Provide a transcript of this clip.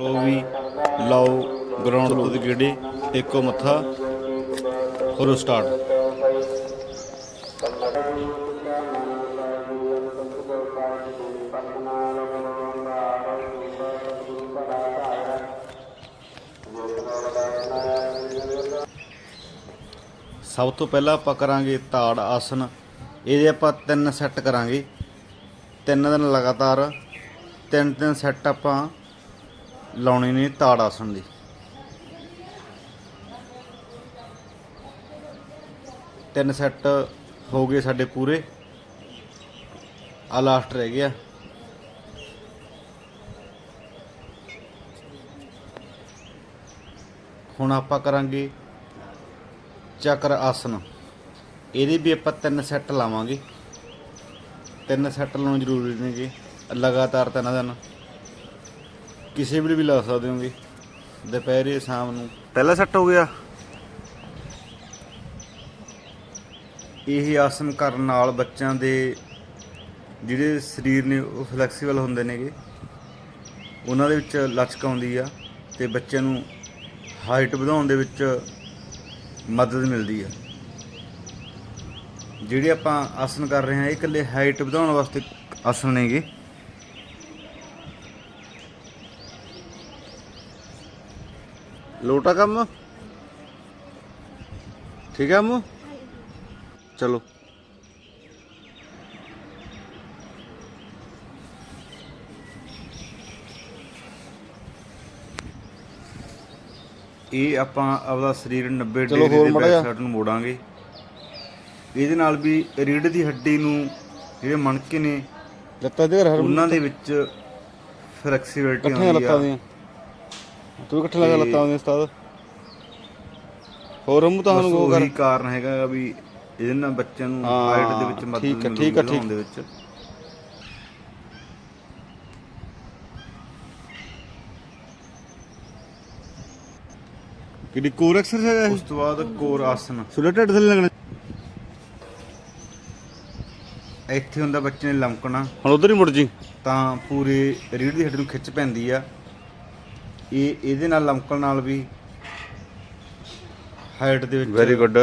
ਲੋ ਵੀ, ਲਾਓ ਗਰਾਊਂਡ ਤੋਂ ਦੀ ਗੇੜੇ, ਇੱਕੋ ਮੱਥਾ ਕਰੋ ਸਟਾਰਟ ਸਭ ਤੋਂ ਪਹਿਲਾਂ ਆਪਾਂ ਕਰਾਂਗੇ ਤਾੜ ਆਸਨ। ਇਹਦੇ ਆਪਾਂ ਤਿੰਨ ਸੈੱਟ ਕਰਾਂਗੇ। ਤਿੰਨ ਦਿਨ ਲਗਾਤਾਰ, ਤਿੰਨ ਤਿੰਨ ਸੈੱਟ ਆਪਾਂ ਲਾਉਣੀ ਨੇ ਤਾੜ ਆਸਣ ਦੀ। ਤਿੰਨ ਸੈੱਟ ਹੋ ਗਏ ਸਾਡੇ ਪੂਰੇ। ਆ ਲਾਸਟ ਰਹਿ ਗਿਆ। ਹੁਣ ਆਪਾਂ ਕਰਾਂਗੇ ਚੱਕਰ ਆਸਨ ਇਹਦੇ ਵੀ ਆਪਾਂ ਤਿੰਨ ਸੈੱਟ ਲਾਵਾਂਗੇ। ਤਿੰਨ ਸੈੱਟ ਲਾਉਣੇ ਜ਼ਰੂਰੀ ਨੇਗੇ। ਲਗਾਤਾਰ ਤਿੰਨ ਦਿਨ। ਕਿਸੇ ਵੇਲੇ ਵੀ ਲਾ ਸਕਦੇ ਹੋਗੇ। ਦੁਪਹਿਰੇ ਸ਼ਾਮ ਨੂੰ। ਪਹਿਲਾ ਸੈੱਟ ਹੋ ਗਿਆ। ਇਹ ਆਸਨ ਕਰਨ ਨਾਲ ਬੱਚਿਆਂ ਦੇ ਜਿਹੜੇ ਸਰੀਰ ਨੇ ਉਹ ਫਲੈਕਸੀਬਲ ਹੁੰਦੇ ਨੇਗੇ। ਉਹਨਾਂ ਦੇ ਵਿੱਚ ਲਚਕ ਆਉਂਦੀ ਆ ਤੇ ਬੱਚਿਆਂ ਨੂੰ ਹਾਈਟ ਵਧਾਉਣ ਦੇ ਵਿੱਚ ਮਦਦ ਮਿਲਦੀ ਆ। ਜਿਹੜੇ ਆਪਾਂ ਆਸਨ ਕਰ ਰਹੇ ਹਾਂ ਇਹ ਇਕੱਲੇ ਹਾਈਟ ਵਧਾਉਣ ਵਾਸਤੇ ਆਸਨ ਨੇਗੇ। ਲੋਟਾ ਕੰਮ? ਠੀਕ ਹੈ ਮੂ ਚਲੋ। ਇਹ ਆਪਾਂ ਆਪਦਾ ਸਰੀਰ 90 ਚਲੋ ਡਿਗਰੀ ਹੋਰ ਦੇ ਮਾੜਾ ਬੈਕ ਜਿਹਾ। ਸਾਈਡ ਨੂੰ ਮੋੜਾਂਗੇ। ਇਹਦੇ ਨਾਲ ਵੀ ਰੀੜ ਦੀ ਹੱਡੀ ਨੂੰ ਜਿਹੜੇ ਮਣਕੇ ਨੇ ਲੱਤਾਂ ਦੇ ਹਰ ਉਹਨਾਂ ਦੇ ਵਿੱਚ ਫਲੈਕਸੀਬਿਲਟੀ ਇਕੱਠੀਆਂ ਆਉਂਦੀ ਲੱਤਾਂ ਆ ਦੀਆਂ। ਤੂੰ ਇਕੱਠੇ ਲਗਾ ਲੱਤਾਂ ਦੀਆਂ ਉਸਤਾਦ। ਹੋਰ ਹਮੂ ਤਾਂ ਬਸ ਸਾਨੂੰ ਗੋ ਕਰ ਉਹੀ ਕਾਰਨ ਹੈਗਾ ਵੀ ਇਹਦੇ ਨਾਲ ਬੱਚਿਆਂ ਨੂੰ ਹਾਂ, ਹਾਈਟ ਦੇ ਵਿੱਚ ਮਦਦ ਠੀਕ ਹੈ, ਠੀਕ ਹੈ, ਠੀਕ। ਦੇ ਵਿੱਚ। ਕਿਹੜੀ ਕੋਰ ਐਕਸਰਸਾਈਜ਼ ਹੈ ਉਸ ਤੋਂ ਬਾਅਦ ਕੋਰ ਆਸਨ। ਸੁਲੇ ਢਿੱਡ ਥੱਲੇ ਲੱਗਣਾ। ਇੱਥੇ ਹੁੰਦਾ ਬੱਚੇ ਨੇ ਲਮਕਣਾ। ਹੁਣ ਉਧਰ ਹੀ ਮੁੜ ਜੀ। ਤਾਂ ਪੂਰੇ ਰੀੜ ਦੀ ਹੱਡੀ ਨੂੰ ਖਿੱਚ ਪੈਂਦੀ ਆ। ਇਹ ਇਹਦੇ ਨਾਲ ਲਮਕਣ ਨਾਲ ਵੀ ਹਾਈਟ ਦੇ ਵਿੱਚ ਵੈਰੀ ਗੁੱਡ